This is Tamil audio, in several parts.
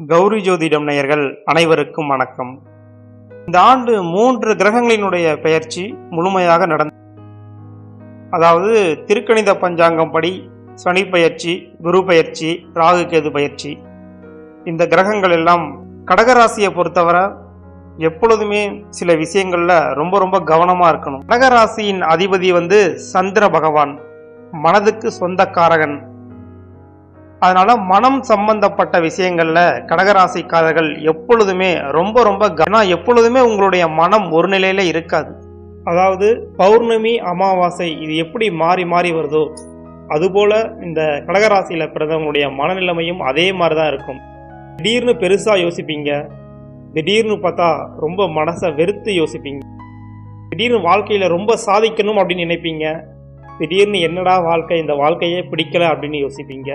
கௌரி ஜோதிடம் நேயர்கள் அனைவருக்கும் வணக்கம். இந்த ஆண்டு மூன்று கிரகங்களினுடைய பெயர்ச்சி முழுமையாக நடந்த அதாவது திருக்கணித பஞ்சாங்கம் படி சனி பயிற்சி குரு பயிற்சி ராகு கேது பயிற்சி இந்த கிரகங்கள் எல்லாம் கடகராசியை பொறுத்தவரை எப்பொழுதுமே சில விஷயங்கள்ல ரொம்ப ரொம்ப கவனமா இருக்கணும். கடகராசியின் அதிபதி வந்து சந்திர பகவான். மனதுக்கு சொந்தக்காரகன். அதனால மனம் சம்பந்தப்பட்ட விஷயங்கள்ல கடகராசிக்காரர்கள் எப்பொழுதுமே ரொம்ப ரொம்ப கனா எப்பொழுதுமே உங்களுடைய மனம் ஒரு நிலையில இருக்காது. அதாவது பௌர்ணமி அமாவாசை இது எப்படி மாறி மாறி வருதோ அதுபோல இந்த கடகராசியில பிறந்தவங்களுடைய மனநிலைமையும் அதே மாதிரி தான் இருக்கும். திடீர்னு பெருசா யோசிப்பீங்க. திடீர்னு பார்த்தா ரொம்ப மனசை வெறுத்து யோசிப்பீங்க. திடீர்னு வாழ்க்கையில ரொம்ப சாதிக்கணும் அப்படின்னு நினைப்பீங்க. திடீர்னு என்னடா வாழ்க்கை இந்த வாழ்க்கையே பிடிக்கல அப்படின்னு யோசிப்பீங்க.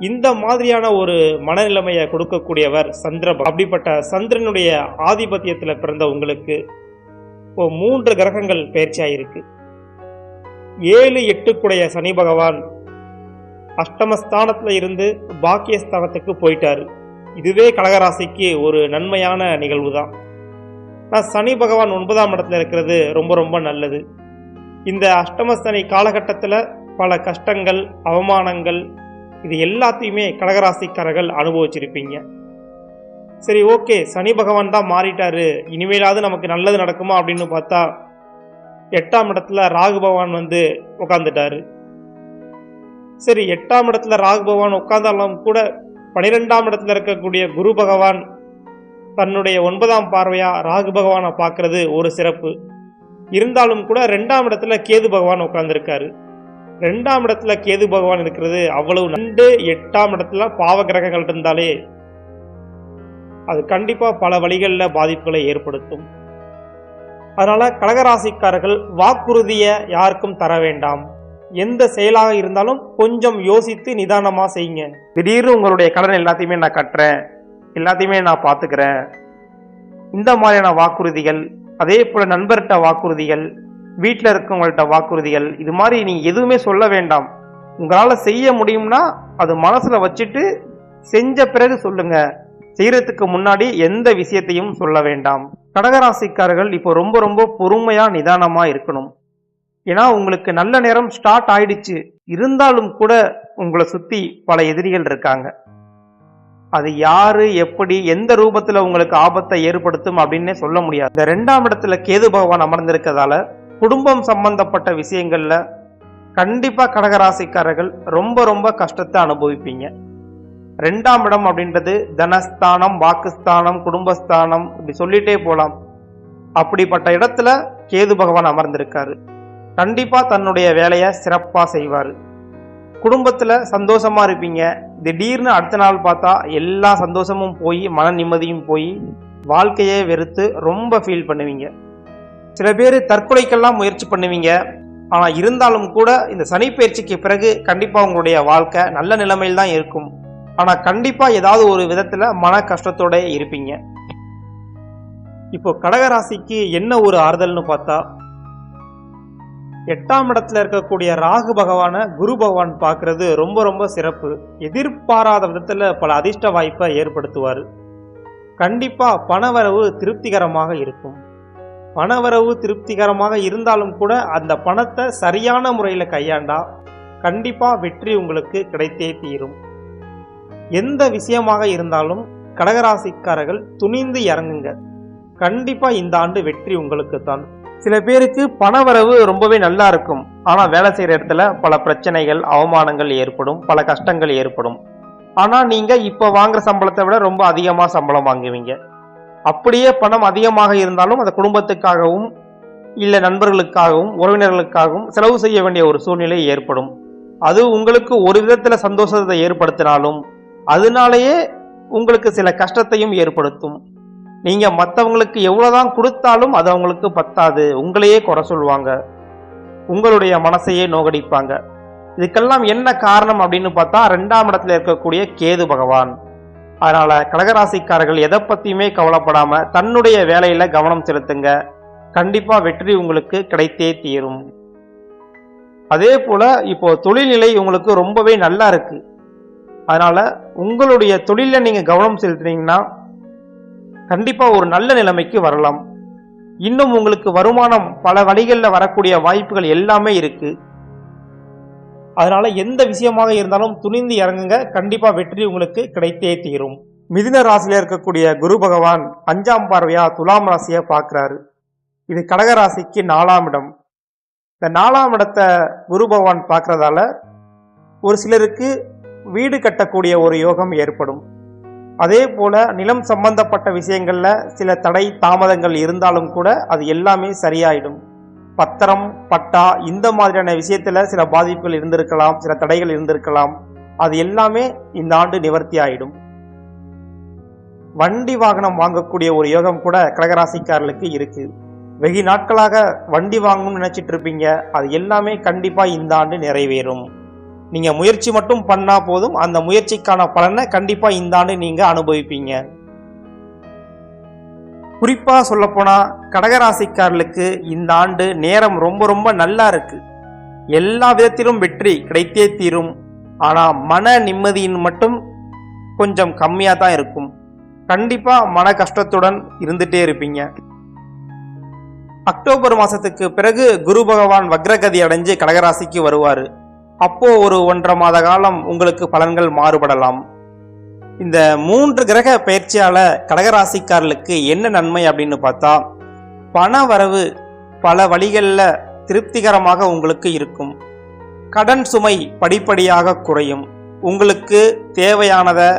இந்த மாதிரியான ஒரு மனநிலைமையை கொடுக்கக்கூடியவர் சந்திர அப்படிப்பட்ட சந்திரனுடைய ஆதிபத்தியத்தில் பிறந்த உங்களுக்கு இப்போ மூன்று கிரகங்கள் பயிற்சியாயிருக்கு. ஏழு எட்டுக்குடைய சனி பகவான் அஷ்டமஸ்தானத்தில் இருந்து பாக்கியஸ்தானத்துக்கு போயிட்டாரு. இதுவே கடகராசிக்கு ஒரு நன்மையான நிகழ்வு தான் நான் சனி பகவான் ஒன்பதாம் இடத்துல இருக்கிறது ரொம்ப ரொம்ப நல்லது. இந்த அஷ்டமஸ்தனி காலகட்டத்தில் பல கஷ்டங்கள் அவமானங்கள் இது எல்லாத்தையுமே கடகராசிக்காரர்கள் அனுபவிச்சிருப்பீங்க. சரி ஓகே சனி பகவான் தான் மாறிட்டாரு. இனிமேலாவது நமக்கு நல்லது நடக்குமா அப்படின்னு பார்த்தா எட்டாம் இடத்துல ராகு பகவான் வந்து உட்காந்துட்டாரு சரி எட்டாம் இடத்துல ராகு பகவான் உட்கார்ந்தாலும் கூட பனிரெண்டாம் இடத்துல இருக்கக்கூடிய குரு பகவான் தன்னுடைய ஒன்பதாம் பார்வையா ராகு பகவானை பார்க்கறது ஒரு சிறப்பு. இருந்தாலும் கூட ரெண்டாம் இடத்துல கேது பகவான் உட்கார்ந்துருக்காரு. ரெண்டாம் இடத்துல கேது பகவான் இருக்கிறது அவ்வளவு ரெண்டு எட்டாம் இடத்துல பாவ கிரகங்கள் இருந்தாலே அது கண்டிப்பா பல வழிகளில் பாதிப்புகளை ஏற்படுத்தும். அதனால கடகராசிக்காரர்கள் வாக்குறுதியை யாருக்கும் தர வேண்டாம். எந்த செயலாக இருந்தாலும் கொஞ்சம் யோசித்து நிதானமா செய்யுங்க. திடீர்னு உங்களுடைய கடன் எல்லாத்தையுமே நான் கட்டுறேன் எல்லாத்தையுமே நான் பார்த்துக்கிறேன் இந்த மாதிரியான வாக்குறுதிகள் அதே போல நண்பர்கிட்ட வாக்குறுதிகள் வீட்டில் இருக்கவங்கள்ட்ட வாக்குறுதிகள் இது மாதிரி நீ எதுவுமே சொல்ல வேண்டாம். உங்களால் செய்ய முடியும்னா அது மனசில் வச்சுட்டு செஞ்ச பிறகு சொல்லுங்க. செய்கிறதுக்கு முன்னாடி எந்த விஷயத்தையும் சொல்ல வேண்டாம். கடகராசிக்காரர்கள் இப்போ ரொம்ப ரொம்ப பொறுமையாக நிதானமாக இருக்கணும். ஏன்னா உங்களுக்கு நல்ல நேரம் ஸ்டார்ட் ஆயிடுச்சு. இருந்தாலும் கூட உங்களை சுற்றி பல எதிரிகள் இருக்காங்க. அது யாரு எப்படி எந்த ரூபத்தில் உங்களுக்கு ஆபத்தை ஏற்படுத்தும் அப்படின்னே சொல்ல முடியாது. இந்த ரெண்டாம் இடத்துல கேது பகவான் அமர்ந்திருக்கிறதால குடும்பம் சம்பந்தப்பட்ட விஷயங்கள்ல கண்டிப்பா கடகராசிக்காரர்கள் ரொம்ப ரொம்ப கஷ்டத்தை அனுபவிப்பீங்க. ரெண்டாம் இடம் அப்படின்றது தனஸ்தானம் வாக்குஸ்தானம் குடும்பஸ்தானம் இப்படி சொல்லிட்டே போலாம். அப்படிப்பட்ட இடத்துல கேது பகவான் அமர்ந்திருக்காரு. கண்டிப்பா தன்னுடைய வேலையை சிறப்பா செய்வாரு. குடும்பத்துல சந்தோஷமா இருப்பீங்க. திடீர்னு அடுத்த நாள் பார்த்தா எல்லா சந்தோஷமும் போய் மன நிம்மதியும் போய் வாழ்க்கையே வெறுத்து ரொம்ப ஃபீல் பண்ணுவீங்க. சில பேர் தற்கொலைக்கெல்லாம் முயற்சி பண்ணுவீங்க. ஆனால் இருந்தாலும் கூட இந்த சனி பயிற்சிக்கு பிறகு கண்டிப்பாக உங்களுடைய வாழ்க்கை நல்ல நிலைமையில் தான் இருக்கும். ஆனால் கண்டிப்பாக ஏதாவது ஒரு விதத்தில் மன கஷ்டத்தோட இருப்பீங்க. இப்போ கடகராசிக்கு என்ன ஒரு ஆறுதல்னு பார்த்தா எட்டாம் இடத்துல இருக்கக்கூடிய ராகு பகவானை குரு பகவான் பார்க்கறது ரொம்ப ரொம்ப சிறப்பு. எதிர்பாராத விதத்தில் பல அதிர்ஷ்ட வாய்ப்பை ஏற்படுத்துவார். கண்டிப்பாக பணவரவு திருப்திகரமாக இருக்கும். பணவரவு திருப்திகரமாக இருந்தாலும் கூட அந்த பணத்தை சரியான முறையில் கையாண்டா கண்டிப்பாக வெற்றி உங்களுக்கு கிடைத்தே தீரும். எந்த விஷயமாக இருந்தாலும் கடகராசிக்காரர்கள் துணிந்து இறங்குங்க. கண்டிப்பாக இந்த ஆண்டு வெற்றி உங்களுக்கு தான். சில பேருக்கு பணவரவு ரொம்பவே நல்லா இருக்கும். ஆனால் வேலை செய்கிற இடத்துல பல பிரச்சனைகள் அவமானங்கள் ஏற்படும் பல கஷ்டங்கள் ஏற்படும். ஆனால் நீங்கள் இப்போ வாங்குற சம்பளத்தை விட ரொம்ப அதிகமாக சம்பளம் வாங்குவீங்க. அப்படியே பணம் அதிகமாக இருந்தாலும் அந்த குடும்பத்துக்காகவும் இல்லை நண்பர்களுக்காகவும் உறவினர்களுக்காகவும் செலவு செய்ய வேண்டிய ஒரு சூழ்நிலை ஏற்படும். அது உங்களுக்கு ஒரு விதத்தில் சந்தோஷத்தை ஏற்படுத்தினாலும் அதனாலேயே உங்களுக்கு சில கஷ்டத்தையும் ஏற்படுத்தும். நீங்கள் மற்றவங்களுக்கு எவ்வளோதான் கொடுத்தாலும் அது அவங்களுக்கு பத்தாது. உங்களையே குறை சொல்லுவாங்க. உங்களுடைய மனசையே நோகடிப்பாங்க. இதுக்கெல்லாம் என்ன காரணம் அப்படின்னு பார்த்தா ரெண்டாம் இடத்துல இருக்கக்கூடிய கேது பகவான். அதனால கடகராசிக்காரர்கள் எதை பத்தியுமே கவலைப்படாம தன்னுடைய வேலையில கவனம் செலுத்துங்க. கண்டிப்பா வெற்றி உங்களுக்கு கிடைத்தே தீரும். அதே போல இப்போ தொழில்நிலை உங்களுக்கு ரொம்பவே நல்லா இருக்கு. அதனால உங்களுடைய தொழிலில் நீங்க கவனம் செலுத்தினீங்கன்னா கண்டிப்பா ஒரு நல்ல நிலைமைக்கு வரலாம். இன்னும் உங்களுக்கு வருமானம் பல வழிகளில் வரக்கூடிய வாய்ப்புகள் எல்லாமே இருக்குது அதனால எந்த விஷயமாக இருந்தாலும் துணிந்து இறங்குங்க. கண்டிப்பா வெற்றி உங்களுக்கு கிடைத்தே தீரும். மிதின ராசியில இருக்கக்கூடிய குரு பகவான் அஞ்சாம் பார்வையா துலாம் ராசியை பார்க்கிறாரு. இது கடக ராசிக்கு நாலாம் இடம். இந்த நாலாம் இடத்தை குரு பகவான் பார்க்கறதால ஒரு சிலருக்கு வீடு கட்டக்கூடிய ஒரு யோகம் ஏற்படும். அதே போல நிலம் சம்பந்தப்பட்ட விஷயங்கள்ல சில தடை தாமதங்கள் இருந்தாலும் கூட அது எல்லாமே சரியாயிடும். பத்திரம் பட்டா இந்த மாதிரியான விஷயத்துல சில பாதிப்புகள் இருந்திருக்கலாம் சில தடைகள் இருந்திருக்கலாம். அது எல்லாமே இந்த ஆண்டு நிவர்த்தி ஆயிடும். வண்டி வாகனம் வாங்கக்கூடிய ஒரு யோகம் கூட கடகராசிக்காரர்களுக்கு இருக்கு. வெகு நாட்களாக வண்டி வாங்கணும்னு நினைச்சிட்டு இருப்பீங்க. அது எல்லாமே கண்டிப்பா இந்த ஆண்டு நிறைவேறும். நீங்க முயற்சி மட்டும் பண்ணா போதும். அந்த முயற்சிக்கான பலனை கண்டிப்பா இந்த ஆண்டு நீங்க அனுபவிப்பீங்க. குறிப்பாக சொல்லப்போனால் கடகராசிக்காரர்களுக்கு இந்த ஆண்டு நேரம் ரொம்ப ரொம்ப நல்லா இருக்கு. எல்லா விதத்திலும் வெற்றி கிடைத்தே தீரும். ஆனால் மன நிம்மதியின் மட்டும் கொஞ்சம் கம்மியாக தான் இருக்கும். கண்டிப்பாக மன கஷ்டத்துடன் இருந்துகிட்டே இருப்பீங்க. அக்டோபர் மாதத்துக்கு பிறகு குரு பகவான் வக்ரகதி அடைஞ்சு கடகராசிக்கு வருவார். அப்போ ஒரு ஒன்றரை மாத காலம் உங்களுக்கு பலன்கள் மாறுபடலாம். இந்த மூன்று கிரக பயிற்சியால கடகராசிக்காரர்களுக்கு என்ன நன்மை அப்படின்னு பார்த்தா பண வரவு பல வழிகளில் திருப்திகரமாக உங்களுக்கு இருக்கும். கடன் சுமை படிப்படியாக குறையும். உங்களுக்கு தேவையானதை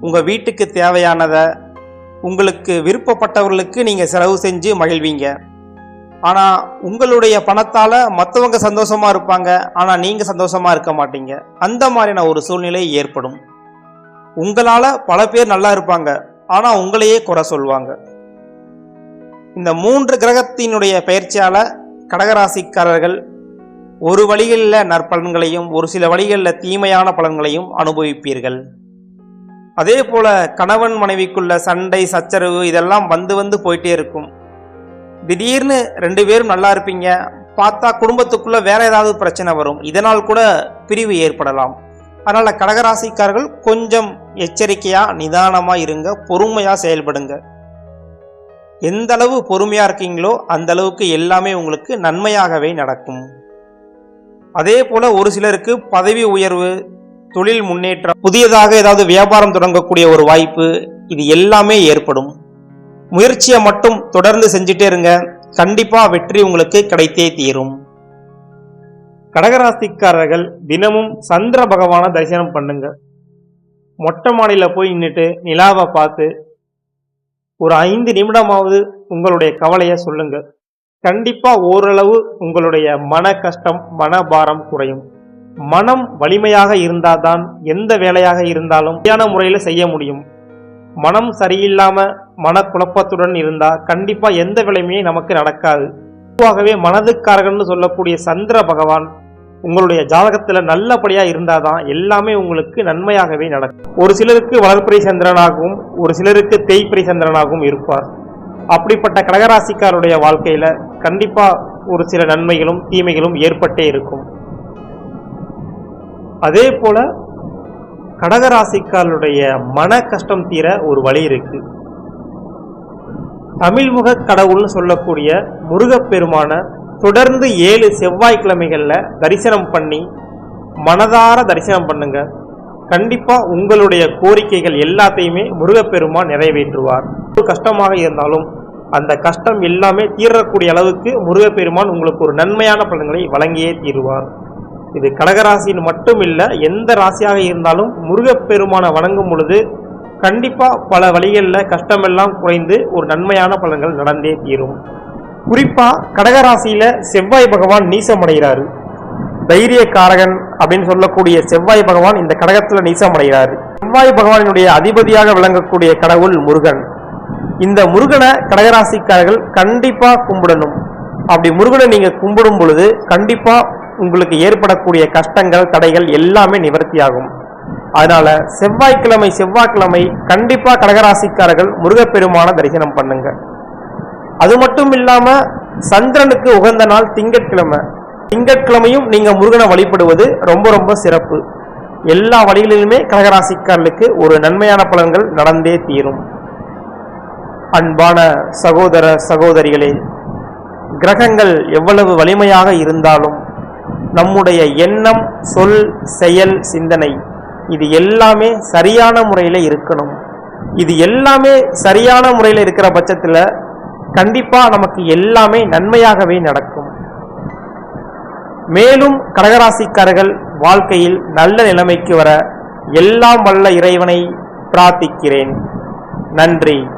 உங்கள் வீட்டுக்கு தேவையானதை உங்களுக்கு விருப்பப்பட்டவர்களுக்கு நீங்கள் செலவு செஞ்சு மகிழ்வீங்க. ஆனால் உங்களுடைய பணத்தால் மற்றவங்க சந்தோஷமாக இருப்பாங்க ஆனால் நீங்கள் சந்தோஷமாக இருக்க மாட்டீங்க. அந்த மாதிரியான ஒரு சூழ்நிலை ஏற்படும். உங்களால் பல பேர் நல்லா இருப்பாங்க. ஆனால் உங்களையே குறை சொல்லுவாங்க இந்த மூன்று கிரகத்தினுடைய பயிற்சியால் கடகராசிக்காரர்கள் ஒரு வழிகளில் நற்பலன்களையும் ஒரு சில வழிகளில் தீமையான பலன்களையும் அனுபவிப்பீர்கள். அதே போல கணவன் மனைவிக்குள்ள சண்டை சச்சரவு இதெல்லாம் வந்து வந்து போயிட்டே இருக்கும். திடீர்னு ரெண்டு பேரும் நல்லா இருப்பீங்க. பார்த்தா குடும்பத்துக்குள்ள வேற ஏதாவது பிரச்சனை வரும். இதனால் கூட பிரிவு ஏற்படலாம். அதனால கடகராசிக்காரர்கள் கொஞ்சம் எச்சரிக்கையாக நிதானமாக இருங்க பொறுமையாக செயல்படுங்க. எந்த அளவு பொறுமையாக இருக்கீங்களோ அந்த அளவுக்கு எல்லாமே உங்களுக்கு நன்மையாகவே நடக்கும். அதே போல ஒரு சிலருக்கு பதவி உயர்வு தொழில் முன்னேற்றம் புதியதாக ஏதாவது வியாபாரம் தொடங்கக்கூடிய ஒரு வாய்ப்பு இது எல்லாமே ஏற்படும். முயற்சியை மட்டும் தொடர்ந்து செஞ்சுட்டே இருங்க கண்டிப்பாக வெற்றி உங்களுக்கு கிடைத்தே தீரும். கடகராசிக்காரர்கள் தினமும் சந்திர பகவானை தரிசனம் பண்ணுங்கள் மொட்டை மாடியில் போய் நின்றுட்டு நிலாவை பார்த்து ஒரு ஐந்து நிமிடமாவது உங்களுடைய கவலையை சொல்லுங்க. கண்டிப்பா ஓரளவு உங்களுடைய மன கஷ்டம் மனபாரம் குறையும். மனம் வலிமையாக இருந்தால்தான் எந்த வேலையாக இருந்தாலும் சரியான முறையில் செய்ய முடியும். மனம் சரியில்லாம மனக்குழப்பத்துடன் இருந்தா கண்டிப்பா எந்த வேலையுமே நமக்கு நடக்காது. பொதுவாகவே மனதுக்காரகன்னு சொல்லக்கூடிய சந்திர பகவான் உங்களுடைய ஜாதகத்துல நல்லபடியா இருந்தாதான் எல்லாமே உங்களுக்கு நன்மையாகவே நடக்கும். ஒரு சிலருக்கு வளர்ப்பிறை சந்திரனாகவும் ஒரு சிலருக்கு தேய்ப்பிறை சந்திரனாகவும் இருப்பார். அப்படிப்பட்ட கடகராசிக்காருடைய வாழ்க்கையில கண்டிப்பா ஒரு சில நன்மைகளும் தீமைகளும் ஏற்பட்டே இருக்கும். அதே போல கடகராசிக்காரருடைய மன கஷ்டம் தீர ஒரு வழி இருக்கு. தமிழ்முக கடவுள்னு சொல்லக்கூடிய முருகப்பெருமான தொடர்ந்து ஏழு செவ்வாய்க்கிழமைகளில் தரிசனம் பண்ணி மனதார தரிசனம் பண்ணுங்க. கண்டிப்பாக உங்களுடைய கோரிக்கைகள் எல்லாத்தையுமே முருகப்பெருமான் நிறைவேற்றுவார். ஒரு கஷ்டமாக இருந்தாலும் அந்த கஷ்டம் எல்லாமே தீரக்கூடிய அளவுக்கு முருகப்பெருமான் உங்களுக்கு ஒரு நன்மையான பலன்களை வழங்கியே தீருவார். இது கடகராசின்னு மட்டும் இல்லை எந்த ராசியாக இருந்தாலும் முருகப்பெருமானை வணங்கும் பொழுது கண்டிப்பாக பல வழிகளில் கஷ்டமெல்லாம் குறைந்து ஒரு நன்மையான பலன்கள் நடந்தே தீரும். குறிப்பா கடகராசியில செவ்வாய் பகவான் நீசமடைகிறாரு. தைரிய காரகன் அப்படின்னு சொல்லக்கூடிய செவ்வாய் பகவான் இந்த கடகத்துல நீசமடைகிறாரு. செவ்வாய் பகவானினுடைய அதிபதியாக விளங்கக்கூடிய கடவுள் முருகன். இந்த முருகனை கடகராசிக்காரர்கள் கண்டிப்பா கும்பிடணும். அப்படி முருகனை நீங்க கும்பிடும் பொழுது கண்டிப்பா உங்களுக்கு ஏற்படக்கூடிய கஷ்டங்கள் தடைகள் எல்லாமே நிவர்த்தியாகும். அதனால செவ்வாய்க்கிழமை செவ்வாய்க்கிழமை கண்டிப்பா கடகராசிக்காரர்கள் முருகப்பெருமான தரிசனம் பண்ணுங்க. அது மட்டும் இல்லாம சந்திரனுக்கு உகந்த நாள் திங்கட்கிழமை. திங்கட்கிழமையும் நீங்க முருகனை வழிபடுவது ரொம்ப ரொம்ப சிறப்பு. எல்லா வழிகளிலுமே கடகராசிக்காரர்களுக்கு ஒரு நன்மையான பலன்கள் நடந்தே தீரும். அன்பான சகோதர சகோதரிகளே கிரகங்கள் எவ்வளவு வலிமையாக இருந்தாலும் நம்முடைய எண்ணம் சொல் செயல் சிந்தனை இது எல்லாமே சரியான முறையில் இருக்கணும். இது எல்லாமே சரியான முறையில் இருக்கிற பட்சத்தில் கண்டிப்பாக நமக்கு எல்லாமே நன்மையாகவே நடக்கும். மேலும் கடகராசிக்காரர்கள் வாழ்க்கையில் நல்ல நிலைமைக்கு வர எல்லாம் வல்ல இறைவனை பிரார்த்திக்கிறேன். நன்றி.